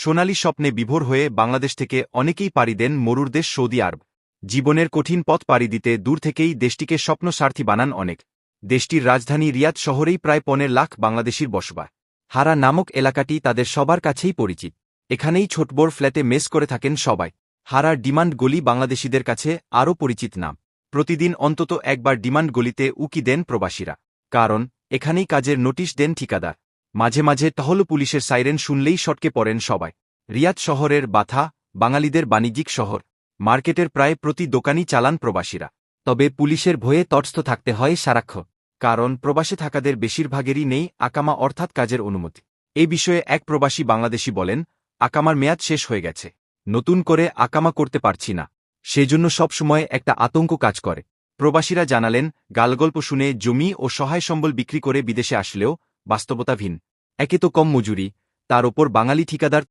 সোনালী স্বপ্নে বিভোর হয়ে বাংলাদেশ থেকে অনেকেই পাড়ি দেন মরুর দেশ সৌদি আরব। জীবনের কঠিন পথ পাড়ি দিতে দূর থেকেই দেশটিকে স্বপ্নসার্থী বানান অনেক। দেশটির রাজধানী রিয়াদ শহরেই প্রায় পনেরো লাখ বাংলাদেশির বসবাস। হারা নামক এলাকাটি তাদের সবার কাছেই পরিচিত। এখানেই ছোটবড় ফ্ল্যাটে মেস করে থাকেন সবাই। হারার ডিমান্ড গলি বাংলাদেশিদের কাছে আরও পরিচিত নাম। প্রতিদিন অন্তত একবার ডিমান্ড গলিতে উকি দেন প্রবাসীরা। কারণ, এখানেই কাজের নোটিশ দেন ঠিকাদার। মাঝে মাঝে টহল পুলিশের সাইরেন শুনলেই সটকে পড়েন সবাই। রিয়াদ শহরের বাথা, বাঙালিদের বাণিজ্যিক শহর। মার্কেটের প্রায় প্রতি দোকানই চালান প্রবাসীরা। তবে পুলিশের ভয়ে তটস্থ থাকতে হয় সারাক্ষ কারণ প্রবাসে থাকাদের বেশিরভাগেরই নেই আকামা অর্থাৎ কাজের অনুমতি। এ বিষয়ে এক প্রবাসী বাংলাদেশি বলেন, আকামার মেয়াদ শেষ হয়ে গেছে। নতুন করে আকামা করতে পারছি না। সেজন্য সবসময় একটা আতঙ্ক কাজ করে। প্রবাসীরা জানালেন, গালগল্প শুনে জমি ও সহায় সম্বল বিক্রি করে বিদেশে আসলেও বাস্তবতা ভিন একে তো কম মজুরি তার ওপর বাঙালি ঠিকাদার